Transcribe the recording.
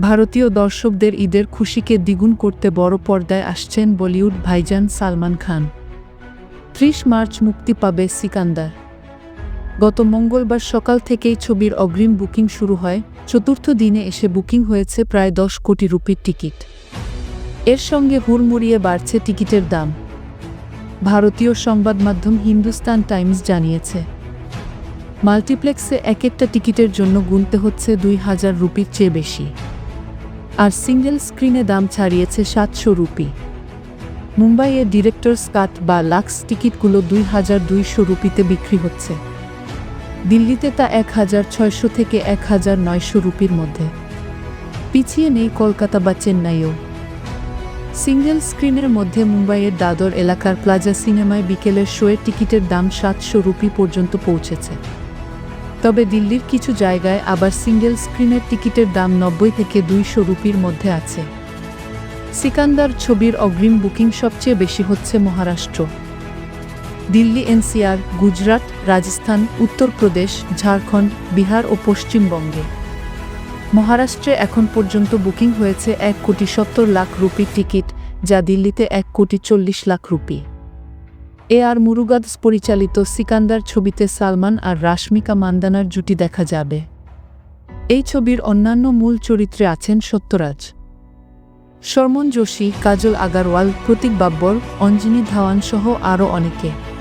ভারতীয় দর্শকদের ঈদের খুশিকে দ্বিগুণ করতে বড় পর্দায় আসছেন বলিউড ভাইজান সালমান খান। ত্রিশ মার্চ মুক্তি পাবে সিকান্দার। গত মঙ্গলবার সকাল থেকেই ছবির অগ্রিম বুকিং শুরু হয়, চতুর্থ দিনে এসে বুকিং হয়েছে প্রায় দশ কোটি রুপির টিকিট। এর সঙ্গে হুড়মুড়িয়ে বাড়ছে টিকিটের দাম। ভারতীয় সংবাদ মাধ্যম হিন্দুস্তান টাইমস জানিয়েছে, মাল্টিপ্লেক্সে এক একটা টিকিটের জন্য গুনতে হচ্ছে দুই হাজার রুপির চেয়ে বেশি। আর সিঙ্গেল স্ক্রিনে দাম ছাড়িয়েছে সাতশো রুপি। মুম্বাইয়ে ডিরেক্টরস কাট বা লাক্স টিকিটগুলো দুই হাজার দুইশো রুপিতে বিক্রি হচ্ছে। দিল্লিতে তা এক হাজার ছয়শো থেকে এক হাজার নয়শো রুপির মধ্যে। পিছিয়ে নেই কলকাতা বা চেন্নাইও। সিঙ্গেল স্ক্রিনের মধ্যে মুম্বাইয়ের দাদর এলাকার প্লাজা সিনেমায় বিকেলের শোয়ের টিকিটের দাম সাতশো রুপি পর্যন্ত পৌঁছেছে। তবে দিল্লির কিছু জায়গায় আবার সিঙ্গেল স্ক্রিনের টিকিটের দাম নব্বই থেকে দুইশো রুপির মধ্যে আছে। সিকান্দার ছবির অগ্রিম বুকিং সবচেয়ে বেশি হচ্ছে মহারাষ্ট্র। দিল্লি এনসিআর, গুজরাট, রাজস্থান, উত্তরপ্রদেশ, ঝাড়খণ্ড, বিহার ও পশ্চিমবঙ্গে। মহারাষ্ট্রে এখন পর্যন্ত বুকিং হয়েছে এক কোটি সত্তর লাখ রুপি টিকিট, যা দিল্লিতে এক কোটি চল্লিশ লাখ রুপি। এ আর মুরুগাদস পরিচালিত সিকান্দার ছবিতে সালমান আর রাশমিকা মান্দানার জুটি দেখা যাবে। এই ছবির অন্যান্য মূল চরিত্রে আছেন সত্যরাজ। শর্মন যোশী, কাজল আগারওয়াল, প্রতীক বাব্বর, অঞ্জিনী ধাওয়ান সহ আরও অনেকে।